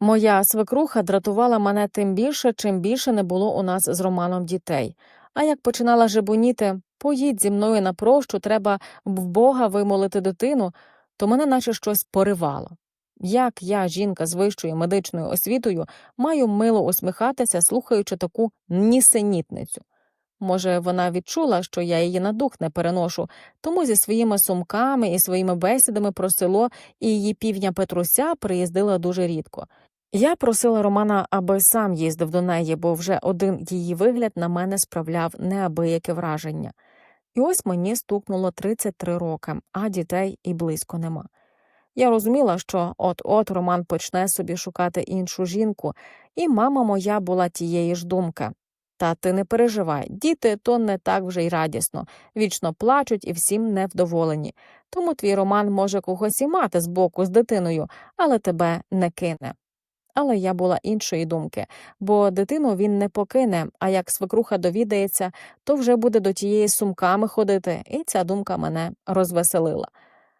Моя свекруха дратувала мене тим більше, чим більше не було у нас з Романом дітей. А як починала жебоніти поїдь зі мною на прощу, треба в Бога вимолити дитину, то мене наче щось поривало. Як я, жінка з вищою медичною освітою, маю мило усміхатися, слухаючи таку нісенітницю. Може, вона відчула, що я її на дух не переношу, тому зі своїми сумками і своїми бесідами про село і її півня Петруся приїздила дуже рідко. Я просила Романа, аби сам їздив до неї, бо вже один її вигляд на мене справляв неабияке враження. І ось мені стукнуло 33 роки, а дітей і близько нема. Я розуміла, що от-от Роман почне собі шукати іншу жінку, і мама моя була тієї ж думки. Та ти не переживай, діти то не так вже й радісно, вічно плачуть і всім невдоволені. Тому твій Роман може когось і мати збоку з дитиною, але тебе не кине. Але я була іншої думки, бо дитину він не покине, а як свекруха довідається, то вже буде до тієї з сумками ходити, і ця думка мене розвеселила.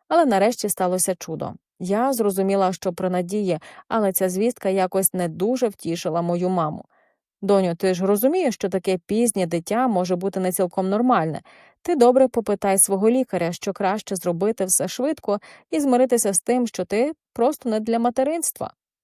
Але нарешті сталося чудо. Я зрозуміла, що при надії, але ця звістка якось не дуже втішила мою маму. Доню, ти ж розумієш, що таке пізнє дитя може бути не цілком нормальне. Ти добре попитай свого лікаря, що краще зробити все швидко і змиритися з тим, що ти просто не для материнства.